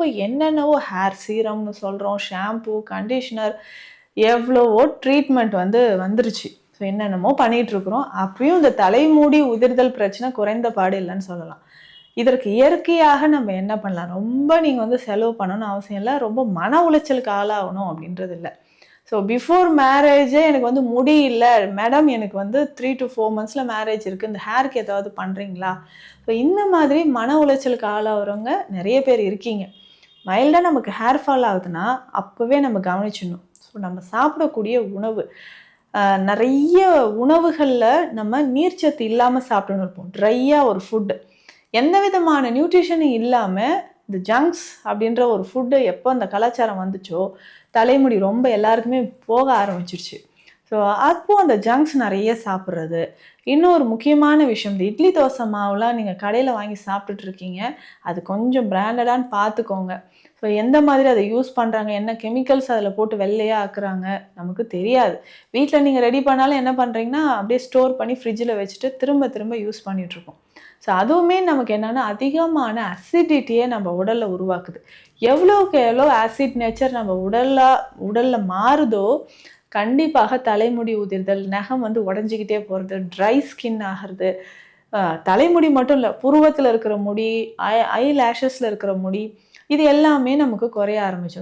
இப்போ என்னென்னவோ ஹேர் சீரம்னு சொல்கிறோம் ஷாம்பு கண்டிஷ்னர் எவ்வளவோ ட்ரீட்மெண்ட் வந்து வந்துருச்சு. ஸோ என்னென்னமோ பண்ணிகிட்ருக்குறோம் அப்பயும் இந்த தலைமூடி உதிர்தல் பிரச்சனை குறைந்த பாடு இல்லைன்னு சொல்லலாம். இதற்கு இயற்கையாக நம்ம என்ன பண்ணலாம்? ரொம்ப நீங்கள் வந்து செலவு பண்ணணும்னு அவசியம் இல்லை. ரொம்ப மன உளைச்சலுக்கு ஆளாகணும் அப்படின்றது இல்லை. ஸோ பிஃபோர் மேரேஜே எனக்கு வந்து முடி இல்லை. மேடம் எனக்கு வந்து த்ரீ டு ஃபோர் மந்த்ஸில் மேரேஜ் இருக்குது இந்த ஹேருக்கு ஏதாவது பண்ணுறீங்களா ஸோ இந்த மாதிரி மன உளைச்சலுக்கு ஆளாகிறவங்க நிறைய பேர் இருக்கீங்க. மைல்டாக நமக்கு ஹேர் ஃபால் ஆகுதுன்னா அப்போவே நம்ம கவனிச்சிடணும். ஸோ நம்ம சாப்பிடக்கூடிய உணவு நிறைய உணவுகளில் நம்ம நீர்ச்சத்து இல்லாமல் சாப்பிட்டுன்னு இருப்போம். ட்ரையாக ஒரு ஃபுட்டு எந்த விதமான நியூட்ரிஷனும் இல்லாமல் இந்த ஜங்க்ஸ் அப்படின்ற ஒரு ஃபுட்டு எப்போ அந்த கலாச்சாரம் வந்துச்சோ தலைமுடி ரொம்ப எல்லாருக்குமே போக ஆரம்பிச்சிருச்சு. ஸோ அப்போ அந்த ஜங்க்ஸ் நிறைய சாப்பிட்றது. இன்னொரு முக்கியமான விஷயம் இந்த இட்லி தோசை மாவுலாம் நீங்கள் கடையில் வாங்கி சாப்பிட்டுட்ருக்கீங்க அது கொஞ்சம் பிராண்டடான்னு பார்த்துக்கோங்க. ஸோ எந்த மாதிரி அதை யூஸ் பண்ணுறாங்க என்ன கெமிக்கல்ஸ் அதில் போட்டு வெள்ளையாக ஆக்குறாங்க நமக்கு தெரியாது. வீட்டில் நீங்கள் ரெடி பண்ணாலும் என்ன பண்ணுறீங்கன்னா அப்படியே ஸ்டோர் பண்ணி ஃப்ரிட்ஜில் வச்சுட்டு திரும்ப திரும்ப யூஸ் பண்ணிகிட்ருக்கோம் ஸோ அதுவுமே நமக்கு என்னென்னா அதிகமான அசிடிட்டியை நம்ம உடலில் உருவாக்குது. எவ்வளோக்கு எவ்வளோ ஆசிட் நேச்சர் நம்ம உடலில் உடலில் மாறுதோ கண்டிப்பாக தலைமுடி உதிர்தல் நகம் வந்து உடஞ்சிக்கிட்டே போகிறது ட்ரை ஸ்கின் ஆகிறது தலைமுடி மட்டும் இல்லை புருவத்தில் இருக்கிற முடி ஐ ஐ லேஷஸில் இருக்கிற முடி இது எல்லாமே நமக்கு குறைய ஆரம்பிச்சிடும்.